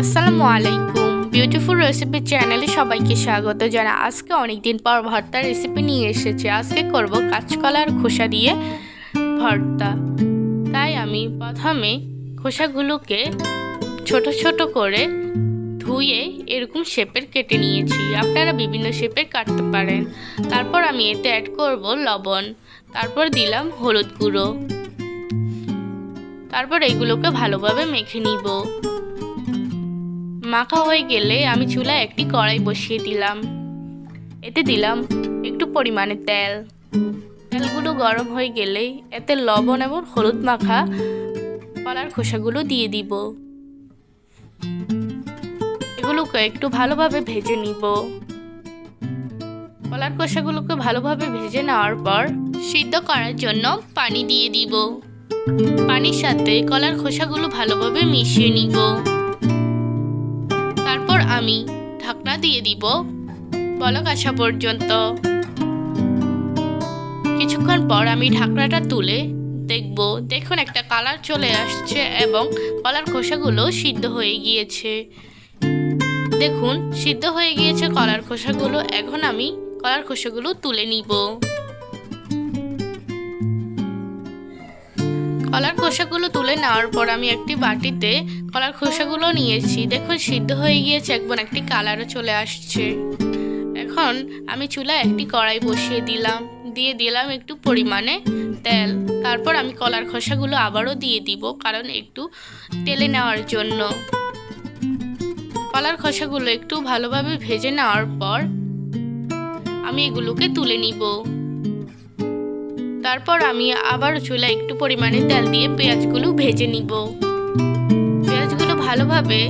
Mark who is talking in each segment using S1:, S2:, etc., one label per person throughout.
S1: আসসালামু আলাইকুম। Beautiful recipe চ্যানেলে সবাইকে স্বাগত জানা আজকে অনেক দিন পর ভর্তার রেসিপি নিয়ে এসেছি। আজকে করব কাঁচকলার খোসা দিয়ে ভর্তা। তাই আমি প্রথমে খোসাগুলোকে ছোট ছোট করে ধুয়ে এরকম শেপের কেটে নিয়েছি। আপনারা বিভিন্ন শেপের কাটতে পারেন। তারপর আমি এতে অ্যাড করব লবণ। তারপর দিলাম হলুদ গুঁড়ো। তারপর এগুলোকে ভালোভাবে মেখে নিব। মাখা হয়ে গেলে আমি চুলায় একটি কড়াই বসিয়ে দিলাম। এতে দিলাম একটু পরিমাণে তেল। তেলগুলো গরম হয়ে গেলে এতে লবণ এবং হলুদ মাখা কলার খোসাগুলো দিয়ে দিব। এগুলোকে একটু ভালোভাবে ভেজে নিব। কলার খোসাগুলোকে ভালোভাবে ভেজে নেওয়ার পর সিদ্ধ করার জন্য পানি দিয়ে দিব। পানির সাথে কলার খোসাগুলো ভালোভাবে মিশিয়ে নিব। তারপর আমি ঢাকনা দিয়ে দিব বলক আসা পর্যন্ত। কিছুক্ষণ পর আমি ঢাকনাটা তুলে দেখব, দেখুন একটা কালার চলে আসছে এবং কলার খোসাগুলো সিদ্ধ হয়ে গিয়েছে। দেখুন, সিদ্ধ হয়ে গিয়েছে কলার খোসাগুলো, এখন আমি কলার খোসাগুলো তুলে নিব। কলার খোসাগুলো তুলে নেওয়ার পর আমি একটি বাটিতে কলার খোসাগুলো নিয়েছি। দেখুন, সিদ্ধ হয়ে গিয়েছে, একবার একটি কালারও চলে আসছে। এখন আমি চুলায় একটি কড়াই বসিয়ে দিলাম। দিয়ে দিলাম একটু পরিমাণে তেল। তারপর আমি কলার খোসাগুলো আবারও দিয়ে দিব, কারণ একটু তেলে নেওয়ার জন্য। কলার খোসাগুলো একটু ভালোভাবে ভেজে নেওয়ার পর আমি এগুলোকে তুলে নিব। তারপর আমি আবার চুলা একটু পরিমাণে তেল দিয়ে পেঁয়াজগুলো ভেজে নিব। পেঁয়াজগুলো ভালোভাবে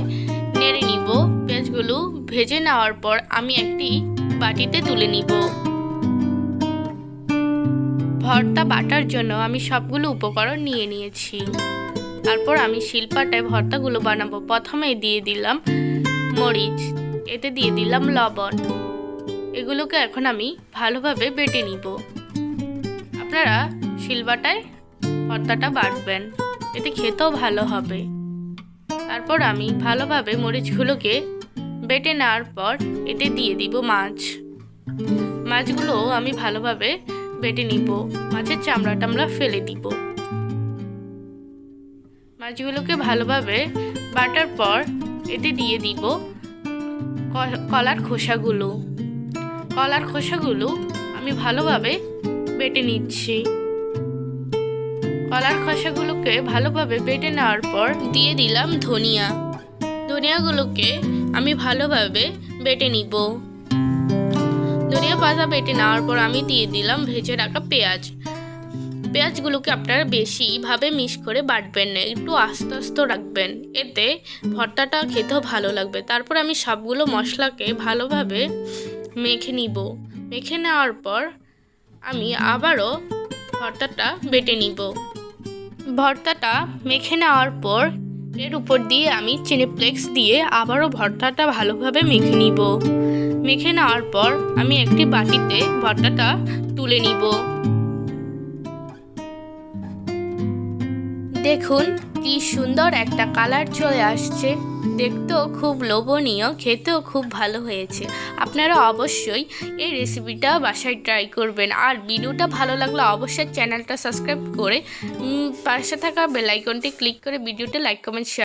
S1: নেড়ে নিব। পেঁয়াজগুলো ভেজে নেওয়ার পর আমি একটি বাটিতে তুলে নিব। ভর্তা বাটার জন্য আমি সবগুলো উপকরণ নিয়ে নিয়েছি। তারপর আমি শিলপাটায় ভর্তাগুলো বানাবো। প্রথমে দিয়ে দিলাম মরিচ, এতে দিয়ে দিলাম লবণ। এগুলোকে এখন আমি ভালোভাবে বেটে নিব। আপনারা শিলবাটায় ভর্তাটা বাটবেন এতে খেতেও ভালো হবে। তারপর আমি ভালোভাবে মরিচগুলোকে বেটে নেওয়ার পর এতে দিয়ে দিব মাছ। মাছগুলো আমি ভালোভাবে বেটে নিব। মাছের চামড়া টামড়া ফেলে দিব। মাছগুলোকে ভালোভাবে বাটার পর এতে দিয়ে দিব কলার খোসাগুলো। কলার খোসাগুলো আমি ভালোভাবে বেটে নিচ্ছি। কলার খসাগুলোকে ভালোভাবে বেটে নেওয়ার পর দিয়ে দিলাম ধনিয়া। ধনিয়াগুলোকে আমি ভালোভাবে বেটে নিব। ধনিয়া পাতা বেটে নেওয়ার পর আমি দিয়ে দিলাম ভেজে রাখা পেঁয়াজ। পেঁয়াজগুলোকে আপনারা বেশিভাবে মিশ করে বাটবেন না, একটু আস্তে আস্তে রাখবেন। এতে ভর্তাটা খেতেও ভালো লাগবে। তারপর আমি সবগুলো মশলাকে ভালোভাবে মেখে নিব। মেখে নেওয়ার পর আমি আবারও ভর্তাটা বেটে নিব। ভর্তাটা মেখে নেওয়ার পর এর উপর দিয়ে আমি চিনিপ্লেক্স দিয়ে আবারও ভর্তাটা ভালোভাবে মেখে নিব। মেখে নেওয়ার পর আমি একটি বাটিতে ভর্তাটা তুলে নিব। দেখুন কি সুন্দর একটা কালার চলে আসছে। দেখতেও খুব লোভনীয়, খেতেও খুব ভালো হয়েছে। আপনারা অবশ্যই এই রেসিপিটা বাসায় ট্রাই করবেন। আর ভিডিওটা ভালো লাগলে অবশ্যই চ্যানেলটা সাবস্ক্রাইব করে পাশে থাকা বেলাইকনটি ক্লিক করে ভিডিওটা লাইক কমেন্ট শেয়ার